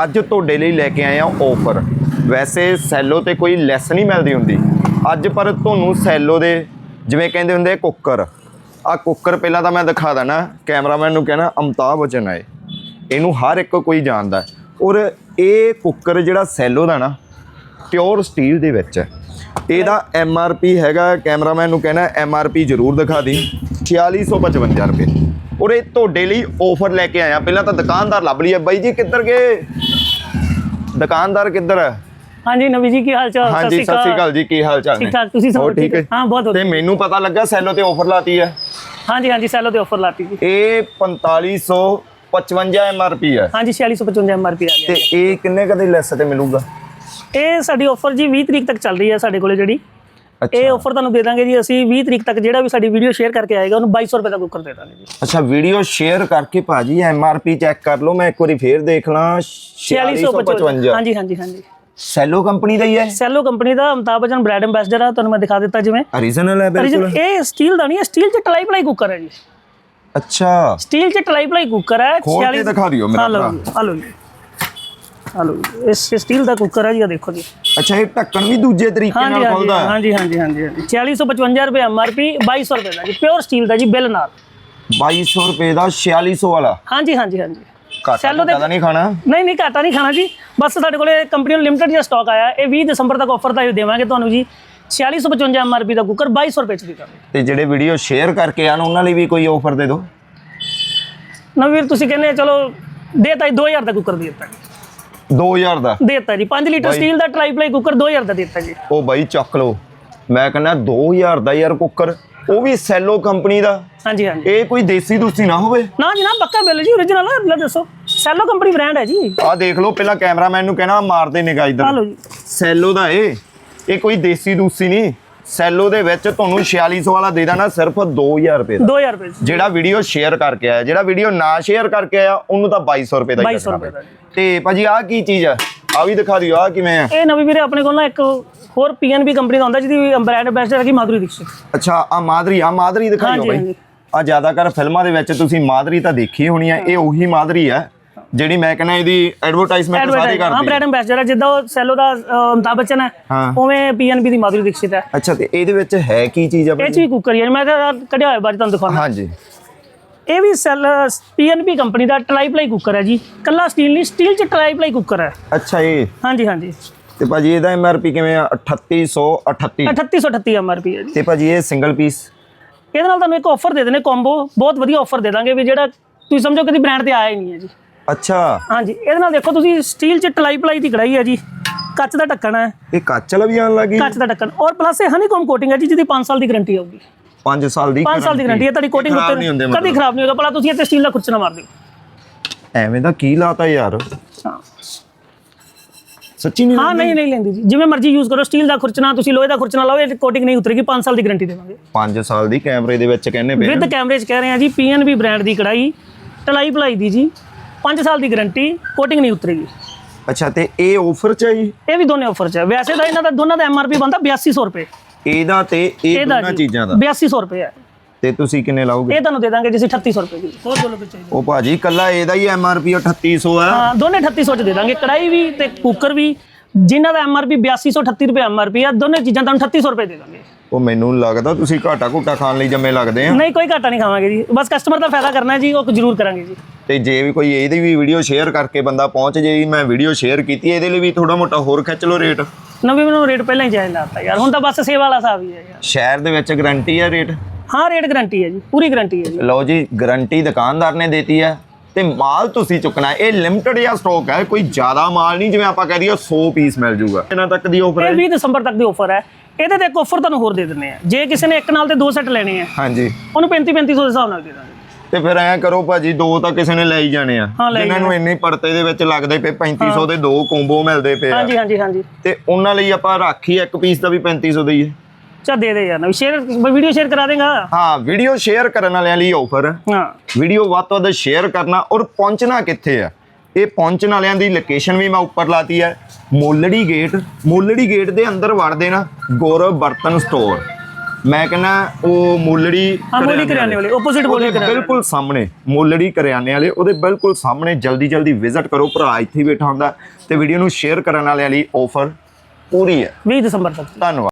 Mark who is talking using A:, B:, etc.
A: ਅੱਜ ਤੁਹਾਡੇ ਲਈ ਲੈ ਕੇ ਆਏ ਆ ਆਫਰ ਵੈਸੇ ਸੈਲੋ ਤੇ ਕੋਈ ਲੈਸ ਨਹੀਂ ਮਿਲਦੀ ਹੁੰਦੀ। ਅੱਜ ਪਰ ਤੁਹਾਨੂੰ ਸੈਲੋ ਦੇ ਜਿਵੇਂ ਕਹਿੰਦੇ ਹੁੰਦੇ ਕੁੱਕਰ। ਆ ਕੁੱਕਰ ਪਹਿਲਾਂ ਤਾਂ ਮੈਂ ਦਿਖਾ ਦੇਣਾ, ਕੈਮਰਾਮੈਨ ਨੂੰ ਕਹਿਣਾ ਅਮਤਾਬ ਬਚਨ ਆਏ। ਇਹਨੂੰ ਹਰ ਇੱਕ ਕੋਈ ਜਾਣਦਾ ਔਰ ਇਹ ਕੁੱਕਰ ਜਿਹੜਾ ਸੈਲੋ ਦਾ ਨਾ ਪਿਓਰ ਸਟੀਲ ਦੇ ਵਿੱਚ ਹੈ। ਇਹਦਾ ਐਮ ਆਰ ਪੀ ਹੈਗਾ, ਕੈਮਰਾਮੈਨ ਨੂੰ ਕਹਿਣਾ ਐਮ ਆਰ ਪੀ ਜ਼ਰੂਰ ਦਿਖਾ ਦੀ। 4655 ਰੁਪਏ। ਔਰ ਇਹ ਤੁਹਾਡੇ ਲਈ ਆਫਰ ਲੈ ਕੇ ਆਇਆ। ਪਹਿਲਾਂ ਤਾਂ ਦੁਕਾਨਦਾਰ ਲੱਭ ਲਈਏ। ਬਾਈ ਜੀ ਕਿੱਧਰ ਗਏ? ਦੁਕਾਨਦਾਰ ਕਿੱਧਰ ਹੈ
B: ਹਾਂਜੀ ਨਵੀ ਜੀ ਕੀ ਹਾਲ ਚਾਲ
A: ਹਾਂਜੀ ਸਤਿ ਸ਼੍ਰੀ ਅਕਾਲ। ਜੀ ਕੀ ਹਾਲ ਚਾਲ ਨੇ?
B: ਠੀਕ ਠਾਕ, ਤੁਸੀਂ
A: ਹੋਰ ਠੀਕ ਹੈ?
B: ਹੈ? ਬਹੁਤ ਵਧੀਆ।
A: ਤੇ ਮੈਨੂੰ ਪਤਾ ਲੱਗਾ ਸੈਲੋ ਤੇ ਆਫਰ ਲਾਤੀ ਹੈ।
B: ਹਾਂਜੀ ਹਾਂਜੀ ਸੈਲੋ ਤੇ ਆਫਰ ਲਾਤੀ ਜੀ।
A: ਇਹ 4555 ਐਮ ਆਰ ਪੀ ਹੈ।
B: ਹਾਂਜੀ 4655 ਐਮਆਰਪੀ ਆ
A: ਤੇ
B: ਗਿਆ
A: ਇਹ ਕਿੰਨੇ ਕਦੇ ਲੈਸ ਤੇ ਮਿਲੂਗਾ?
B: ਇਹ ਸਾਡੀ ਆਫਰ ਜੀ 20 ਤਰੀਕ ਤੱਕ ਚੱਲ ਰਹੀ ਹੈ ਸਾਡੇ ਕੋਲੇ ਜਿਹੜੀ। ਇਹ ਆਫਰ ਤੁਹਾਨੂੰ ਦੇ ਦਾਂਗੇ ਜੀ ਅਸੀਂ 20 ਤਰੀਕ ਤੱਕ ਜਿਹੜਾ ਵੀ ਸਾਡੀ ਵੀਡੀਓ ਸ਼ੇਅਰ ਕਰਕੇ ਆਏਗਾ ਉਹਨੂੰ 2200 ਰੁਪਏ ਦਾ ਕੁੱਕਰ ਦੇ ਦਾਂਗੇ ਜੀ।
A: ਅੱਛਾ ਵੀਡੀਓ ਸ਼ੇਅਰ ਕਰਕੇ ਭਾਜੀ ਐਮ ਆਰ ਪੀ ਚੈੱਕ ਕਰ ਲਓ ਮੈਂ ਇੱਕ ਵਾਰੀ ਫੇਰ ਦੇਖ ਲਾਂ 4655
B: ਹਾਂਜੀ ਹਾਂਜੀ ਹਾਂਜੀ।
A: ਸੈਲੋ ਕੰਪਨੀ ਦਾ ਹੀ ਹੈ?
B: ਸੈਲੋ ਕੰਪਨੀ ਦਾ ਅਮਤਾਬ ਬਚਨ ਬ੍ਰੈਡ ਐਮਬੈਸਡਰ ਆ ਤੁਹਾਨੂੰ ਮੈਂ ਦਿਖਾ ਦਿੱਤਾ ਜਿਵੇਂ।
A: ਓਰੀਜਨਲ ਹੈ ਬਿਲਕੁਲ।
B: ਇਹ ਸਟੀਲ ਦਾ ਨਹੀਂ ਹੈ ਸਟੀਲ ਚ ਟਲਾਈ ਪਲਾਈ ਕੁੱਕਰ ਹੈ ਜੀ।
A: ਅੱਛਾ।
B: ਸਟੀਲ ਚ ਟਲਾਈ ਪਲਾਈ ਕੁੱਕਰ ਹੈ
A: ਖੋਲ ਕੇ ਦਿਖਾ ਦਿਓ ਮੇਰਾ
B: ਆ ਲਓ ਆ ਲਓ ਆ ਜੀ। ਇਸ ਸਟੀਲ ਦਾ ਕੁੱਕਰ ਹੈ ਜੀ ਆ ਦੇਖੋ ਜੀ।
A: ਅੱਛਾ ਇਹ ਢੱਕਣ ਵੀ ਦੂਜੇ ਤਰੀਕੇ ਨਾਲ
B: ਹਾਂਜੀ
A: ਖੁੱਲਦਾ ਹੈ?
B: ਹਾਂਜੀ ਹਾਂਜੀ ਹਾਂਜੀ ਹਾਂਜੀ। 4655 ਰੁਪਏ ਐਮਆਰਪੀ 2200 ਰੁਪਏ ਦਾ ਜੀ ਪਿਓਰ ਸਟੀਲ ਦਾ ਜੀ ਬਿੱਲ ਨਾਲ।
A: 2200 ਰੁਪਏ ਦਾ 4600 ਵਾਲਾ?
B: ਹਾਂਜੀ ਹਾਂਜੀ ਹਾਂਜੀ। ਸੈਲੋ ਦੇ
A: ਨਹੀਂ ਖਾਣਾ?
B: ਨਹੀਂ ਨਹੀਂ ਘਾਟਾ ਨਹੀਂ ਖਾਣਾ ਜੀ। ਬਸ ਸਾਡੇ ਕੋਲੇ ਕੰਪਨੀ ਨੂੰ ਲਿਮਟਿਡ ਜਿਹਾ ਸਟਾਕ ਆਇਆ। ਇਹ 20 ਦਸੰਬਰ ਤੱਕ ਆਫਰ ਤਾਂ ਦੇਵਾਂਗੇ ਤੁਹਾਨੂੰ ਜੀ। 4655 ਐਮਆਰਪੀ ਦਾ ਕੁੱਕਰ 2200 ਰੁਪਏ ਚ ਦੇ ਦਾਂਗੇ
A: ਤੇ ਜਿਹੜੇ ਵੀਡੀਓ ਸ਼ੇਅਰ ਕਰਕੇ ਆਣ ਉਹਨਾਂ ਲਈ ਵੀ ਕੋਈ ਆਫਰ ਦੇ ਦਿਓ?
B: ਨਵੀਰ ਤੁਸੀਂ ਕਹਿੰਦੇ ਚਲੋ ਦੇਤਾ ਜੀ 2000 ਦਾ ਕੁੱਕਰ ਦੇ ਦਿੱਤਾ।
A: 2000 ਦਾ।
B: ਦੇਤਾ ਜੀ। 5 ਲੀਟਰ ਸਟੀਲ ਦਾ ਟਰਾਈ ਪਲਾਈ ਕੁੱਕਰ 2000 ਦਾ ਦਿੱਤਾ ਜੀ।
A: ਉਹ ਬਾਈ ਚੱਕ ਲਓ। ਮੈਂ ਕਹਿੰਦਾ 2000 ਦਾ ਯਾਰ ਕੁੱਕਰ। ਉਹ ਵੀ ਸੈਲੋ ਕੰਪਨੀ ਦਾ।
B: ਹਾਂਜੀ ਹਾਂਜੀ।
A: ਇਹ ਕੋਈ ਦੇਸੀ ਦੂਸੀ ਨਾ ਹੋਵੇ।
B: ਨਾ ਜੀ ਨਾ ਪੱਕਾ ਬਿੱਲ ਜੀ origignal ਹੈ ਲੈ ਦੱਸੋ। ਸੈਲੋ ਕੰਪਨੀ ਬ੍ਰਾਂਡ ਹੈ ਜੀ।
A: ਆਹ ਦੇਖ ਲਓ ਪਹਿਲਾਂ ਕੈਮਰਾਮੈਨ ਨੂੰ ਕਹਿਣਾ ਮਾਰਦੇ ਨਿਗਾਹ
B: ਆ
A: ਇਧਰ
B: ਲਓ ਜੀ।
A: ਸੈਲੋ ਦਾ ਇਹ। ਇਹ ਕੋਈ ਦੇਸੀ ਦੂਸੀ ਨਹੀਂ। ਸੈਲੋ ਦੇ ਵਿੱਚ ਤੁਹਾਨੂੰ 4600 ਵਾਲਾ ਦੇ ਦੇਣਾ ਸਿਰਫ 2000 ਰੁਪਏ ਦਾ।
B: 2000 ਰੁਪਏ।
A: ਜਿਹੜਾ ਵੀਡੀਓ ਸ਼ੇਅਰ ਕਰਕੇ ਆਇਆ ਜਿਹੜਾ ਵੀਡੀਓ ਨਾ ਸ਼ੇਅਰ ਕਰਕੇ ਆਇਆ ਉਹਨੂੰ ਤਾਂ 2200 ਰੁਪਏ ਦਾ ਹੀ
B: 2200
A: ਕਰਨਾ
B: ਰੁਪਏ ਦਾ।
A: ਤੇ ਭਾਜੀ ਆਹ ਕੀ ਚੀਜ਼ ਆ? ਆ ਵੀ ਦਿਖਾ ਦਿਓ ਆ ਕਿਵੇਂ ਆ?
B: ਇਹ ਨਵੀਂ ਵੀਰੇ ਆਪਣੇ ਕੋਲ ਨਾ ਇੱਕ ਹੋਰ ਪੀਐਨਬੀ ਕੰਪਨੀ ਦਾ ਹੁੰਦਾ ਜਿਹਦੀ ਬ੍ਰਾਂਡ ਐਂਬੈਸਡਰ ਹੈ ਕਿ ਮਾਧੁਰੀ ਦੀਕਸ਼ਿਤ।
A: ਅੱਛਾ ਆ ਮਾਦਰੀ ਆ ਮਾਦਰੀ ਦਿਖਾਈਓ
B: ਹਾਂਜੀ,
A: ਬਾਈ। ਆ ਜ਼ਿਆਦਾਤਰ ਫਿਲਮਾਂ ਦੇ ਵਿੱਚ ਤੁਸੀਂ ਮਾਦਰੀ ਤਾਂ ਦੇਖੀ ਹੋਣੀ ਆ ਇਹ ਉਹੀ ਮਾਦਰੀ ਆ। ਜਿਹੜੀ ਮੈਂ ਕਹਿੰਦਾ ਇਹਦੀ ਐਡਵਰਟਾਈਜ਼ਮੈਂਟ ਸਾਰੇ
B: ਐਡਵਰਟਾਈਜ਼ ਹਾਂ
A: ਕਰਦੀ
B: ਬ੍ਰਾਂਡ ਐਂਬੈਸਡਰ ਹੈ ਜਿੱਦਾਂ ਉਹ ਸੈਲੋ ਦਾ ਅਮਿਤਾਭ ਬੱਚਨ ਹੈ। ਉਵੇਂ ਪੀਐਨਬੀ ਦੀ ਮਾਧੁਰੀ ਦੀਕਸ਼ਿਤ ਹੈ।
A: ਅੱਛਾ ਤੇ ਇਹਦੇ ਵਿੱਚ ਹੈ ਕੀ ਚੀਜ਼ ਆ
B: ਇਹ ਚ ਵੀ ਕੁੱਕਰ ਹੈ ਮੈਂ ਤਾਂ ਕੱਢਿਆ ਹੋਇਆ ਬਾਅਦ ਤੁਹਾਨੂੰ ਦਿਖਾਉਣਾ
A: ਹਾਂਜੀ।
B: ਇਹ ਵੀ ਸੈਲ ਪੀਐਨਬੀ ਕੰਪਨੀ ਦਾ ਟਰਾਈ ਪਲਾਈ ਕੁੱਕਰ ਹੈ ਜੀ। ਕੱਲਾ ਸਟੀਲ ਨਹੀਂ ਸਟੀਲ ਚ ਟਰਾਈ ਪਲਾਈ ਕੁੱਕਰ ਹੈ।
A: ਅੱਛਾ ਇਹ
B: ਹਾਂਜੀ ਹਾਂਜੀ।
A: ਤੇ ਭਾਜੀ ਇਹਦਾ ਐਮਆਰਪੀ ਕਿਵੇਂ ਆ? 3838
B: 3838 ਐਮਆਰਪੀ ਹੈ ਜੀ।
A: ਤੇ ਭਾਜੀ ਇਹ ਸਿੰਗਲ ਪੀਸ
B: ਇਹਦੇ ਨਾਲ ਤੁਹਾਨੂੰ ਇੱਕ ਆਫਰ ਦੇ ਦੇਣੇ ਕੰਬੋ ਬਹੁਤ ਵਧੀਆ ਆਫਰ ਦੇ ਦਾਂਗੇ ਵੀ ਜਿਹੜਾ ਤੁਸੀਂ ਸਮਝੋ ਕਦੀ ਬ੍ਰਾਂਡ ਤੇ ਆਇਆ ਹੀ ਨਹੀਂ ਹੈ ਜੀ।
A: ਅੱਛਾ।
B: ਹਾਂਜੀ ਇਹਦੇ ਨਾਲ ਦੇਖੋ ਤੁਸੀਂ ਸਟੀਲ ਚ ਟਲਾਈ ਪਲਾਈ ਦੀ ਕੜਾਈ ਹੈ ਜੀ। ਕੱਚ ਦਾ ਢੱਕਣ ਹੈ।
A: ਇਹ ਕੱਚ ਵਾਲਾ ਵੀ ਆਉਣ ਲੱਗੀ
B: ਕੱਚ ਦਾ ਢੱਕਣ। ਔਰ ਪਲੱਸ ਇਹ ਹਨੀਕੋਮ ਕੋਟਿੰਗ ਹੈ ਜੀ ਜਿਹਦੀ 5 ਸਾਲ ਦੀ ਗਾਰੰਟੀ ਆਊਗੀ।
A: 5 ਸਾਲ ਦੀ
B: 5 ਸਾਲ ਦੀ ਗਾਰੰਟੀ ਹੈ ਤੁਹਾਡੀ ਕੋਟਿੰਗ ਉੱਤੇ ਕਦੀ ਖਰਾਬ ਨਹੀਂ ਹੋਗਾ ਭਲਾ ਤੁਸੀਂ ਇੱਥੇ ਸਟੀਲ ਦਾ ਖੁਰਚਣਾ ਮਾਰ ਦਿਓ।
A: ਐਵੇਂ ਦਾ ਕੀ ਲਾਤਾ ਯਾਰ?
B: ਹਾਂ।
A: ਸੱਚੀ ਨਹੀਂ
B: ਹਾਂ ਨਹੀਂ ਨਹੀਂ ਲੈਂਦੀ ਜੀ। ਜਿਵੇਂ ਮਰਜ਼ੀ ਯੂਜ਼ ਕਰੋ ਸਟੀਲ ਦਾ ਖੁਰਚਣਾ ਤੁਸੀਂ ਲੋਹੇ ਦਾ ਖੁਰਚਣਾ ਲਾਓ ਇਹ ਕੋਟਿੰਗ ਨਹੀਂ ਉਤਰੇਗੀ 5 ਸਾਲ ਦੀ ਗਾਰੰਟੀ ਦੇਵਾਂਗੇ।
A: 5 ਸਾਲ ਦੀ ਕੈਮਰੇ ਦੇ ਵਿੱਚ ਕਹਿੰਦੇ ਪਏ
B: ਵਿਦ ਕੈਮਰੇ 'ਚ ਕਹਿ ਰਹੇ ਹਾਂ ਜੀ ਪੀਐਨਬੀ ਬ੍ਰਾਂਡ ਦੀ ਕੜਾਈ ਟਲਾਈ ਭਲਾਈ ਦੀ ਜੀ। 5 ਸਾਲ ਦੀ ਗਾਰੰਟੀ ਕੋਟਿੰਗ ਨਹੀਂ ਉਤਰੇਗੀ।
A: ਅੱਛਾ ਤੇ ਇਹ ਆਫਰ ਚ ਹੈ ਜੀ?
B: ਇਹ ਵੀ ਦੋਨੇ ਆਫਰ 'ਚ ਹੈ ਵੈਸੇ ਤਾਂ ਇਹਨਾਂ ਦਾ ਦੋਨਾਂ ਦਾ ਐਮਆਰਪੀ ਬਣਦਾ 8200 ਰੁਪਏ।
A: ਇਹਦਾ ਤੇ ਇਹ ਦੋਨਾਂ
B: ਜੀ
A: ਚੀਜ਼ਾਂ ਦਾ?
B: 8200 ਰੁਪਏ ਹੈ
A: ਤੇ ਤੁਸੀਂ ਕਿੰਨੇ ਲਾਓਗੇ?
B: ਇਹ ਤੁਹਾਨੂੰ ਦੇ ਦਾਂਗੇ ਜਿਵੇਂ 3800 ਰੁਪਏ ਦੀ ਹੋਰ ਕਿੱਥੇ ਚਾਹੀਦਾ
A: ਉਹ ਭਾਜੀ ਕੱਲਾ ਇਹਦਾ ਹੀ ਐਮਆਰਪੀ 3800 ਆ
B: ਹਾਂ ਦੋਨੇ 3800 ਚ ਦੇ ਦਾਂਗੇ। ਕੜਾਈ ਵੀ ਤੇ ਕੁੱਕਰ ਵੀ। ਜਿਨ੍ਹਾਂ ਦਾ ਐਮਆਰਪੀ 8238 ਰੁਪਏ ਐਮਆਰਪੀ ਆ ਦੋਨੇ ਚੀਜ਼ਾਂ ਤੁਹਾਨੂੰ 3800 ਰੁਪਏ ਦੇ ਦਾਂਗੇ।
A: ਉਹ ਮੈਨੂੰ ਲੱਗਦਾ ਤੁਸੀਂ ਘਾਟਾ ਘੁੱਟਾ ਖਾਣ ਲਈ ਜੰਮੇ ਲੱਗਦੇ ਆ।
B: ਨਹੀਂ ਕੋਈ ਘਾਟਾ ਨਹੀਂ ਖਾਵਾਂਗੇ ਜੀ। ਬਸ ਕਸਟਮਰ ਦਾ ਫਾਇਦਾ ਕਰਨਾ ਹੈ ਜੀ ਉਹ ਜ਼ਰੂਰ ਕਰਾਂਗੇ ਜੀ।
A: ਤੇ ਜੇ ਵੀ ਕੋਈ ਇਹਦੀ ਵੀ ਵੀਡੀਓ ਸ਼ੇਅਰ ਕਰਕੇ ਬੰਦਾ ਪਹੁੰਚ ਜੇ ਮੈਂ ਵੀਡੀਓ ਸ਼ੇਅਰ ਕੀਤੀ ਇਹਦੇ ਲਈ ਵੀ ਥੋੜਾ ਮੋਟਾ ਹੋਰ ਖਿੱਚ ਲਓ ਰੇਟ
B: ਨਵੀਂ ਮੈਨੂੰ ਰੇਟ ਪਹਿਲਾਂ ਹੀ ਜਾਇਜ਼ ਲਾਤਾ ਯਾਰ। ਹੁਣ ਤਾਂ ਬਸ ਸੇਵਾ ਵਾਲਾ ਹਿਸਾਬ ਹੀ ਹੈ ਯਾਰ।
A: ਸ਼ਹਿਰ ਦੇ ਵਿੱਚ ਗਾਰੰਟੀ ਹੈ ਰੇਟ
B: ਹਾਂ ਰੇਟ ਗਾਰੰਟੀ ਹੈ ਜੀ ਪੂਰੀ ਗਾਰੰਟੀ ਹੈ ਜੀ।
A: ਲਓ ਜੀ ਗਾਰੰਟੀ ਦੁਕਾਨਦਾਰ ਨੇ ਦਿੱਤੀ ਹੈ। ਤੇ ਮਾਲ ਤੁਸੀਂ ਚੁੱਕਣਾ। ਇਹ ਲਿਮਟਿਡ ਜਾਂ ਸਟਾਕ ਹੈ ਕੋਈ ਜ਼ਿਆਦਾ ਮਾਲ ਨਹੀਂ ਜਿਵੇਂ ਆਪਾਂ ਕਹਿ ਦਈਏ 100 ਪੀਸ ਮਿਲ ਜੂਗਾ। ਇਹਨਾਂ ਤੱਕ ਦੀ ਆਫਰ ਹੈ?
B: ਇਹ 20 ਦਸੰਬਰ ਤੱਕ ਦੀ ਆਫਰ ਹੈ। ਇਹਦੇ ਤੇ ਇੱਕ ਆਫਰ ਤੁਹਾਨੂੰ ਹੋਰ ਦੇ ਦਿੰਦੇ ਆ ਜੇ ਕਿਸੇ ਨੇ ਇੱਕ ਨਾਲ ਤੇ ਦੋ ਸੈੱਟ ਲੈਣੇ ਆ
A: ਹਾਂਜੀ।
B: ਉਹਨੂੰ 35 3500 ਦੇ ਹਿਸਾਬ ਨਾਲ ਦੇ ਦਾਂਗੇ।
A: ਤੇ ਫਿਰ ਐਂ ਕਰੋ ਭਾਜੀ ਦੋ ਤਾਂ ਕਿਸੇ ਨੇ ਲੈ ਹੀ ਜਾਣੇ ਆ। ਜਿਨ੍ਹਾਂ ਨੂੰ ਇੰਨੇ ਪੜਤੇ ਦੇ ਵਿੱਚ ਲੱਗਦੇ ਪਏ 3500 ਦੇ ਦੋ ਕੋਂਬੋ ਮਿਲਦੇ ਪਏ ਆ।
B: ਹਾਂਜੀ ਹਾਂਜੀ ਹਾਂਜੀ।
A: ਤੇ ਉਹਨਾਂ ਲਈ ਆਪਾਂ ਰਾਖੀ ਇੱਕ ਪੀਸ ਦਾ ਵੀ 3500 ਦਈਏ।
B: ਚਾ ਦੇ ਦੇ ਯਾਰ। ਨਵੀਂ ਸ਼ੇਅਰ ਵੀਡੀਓ ਸ਼ੇਅਰ ਕਰਾ ਦੇਗਾ।
A: ਹਾਂ ਵੀਡੀਓ ਸ਼ੇਅਰ ਕਰਨ ਵਾਲਿਆਂ ਲਈ ਆਫਰ
B: ਹਾਂ।
A: ਵੀਡੀਓ ਵੱਧ ਤੋਂ ਵੱਧ ਸ਼ੇਅਰ ਕਰਨਾ ਔਰ ਪਹੁੰਚਣਾ ਕਿੱਥੇ ਆ? ਇਹ ਪਹੁੰਚਣ ਵਾਲਿਆਂ ਦੀ ਲੋਕੇਸ਼ਨ ਵੀ ਮੈਂ ਉੱਪਰ ਲਾਤੀ ਹੈ। ਮੋਲੜੀ ਗੇਟ ਮੋਲੜੀ ਗੇਟ ਦੇ ਅੰਦਰ ਵੜਦੇ ਨਾ ਗੌਰਵ ਬਰਤਨ ਸਟੋਰ ਮੈਂ ਕਹਿੰਦਾ ਉਹ ਮੁੱਲੜੀ
B: ਹਾਂ ਮੋਲੀ ਕਰਿਆਨੇ ਵਾਲੇ। ਆਪੋਜ਼ਿਟ
A: ਉਹਦੇ
B: ਮੋਲੀ ਕਰਿਆਨੇ
A: ਬਿਲਕੁਲ ਸਾਹਮਣੇ ਮੁੱਲੜੀ ਕਰਿਆਨੇ ਵਾਲੇ ਉਹਦੇ ਬਿਲਕੁਲ ਸਾਹਮਣੇ ਜਲਦੀ ਜਲਦੀ ਵਿਜ਼ਿਟ ਕਰੋ ਭਰਾ ਇੱਥੇ ਹੀ ਬੈਠਾ ਹੁੰਦਾ। ਤੇ ਵੀਡੀਓ ਨੂੰ ਸ਼ੇਅਰ ਕਰਨ ਵਾਲਿਆਂ ਲਈ ਆਫਰ ਪੂਰੀ ਹੈ।
B: 20 ਦਸੰਬਰ ਤੱਕ।
A: ਧੰਨਵਾਦ।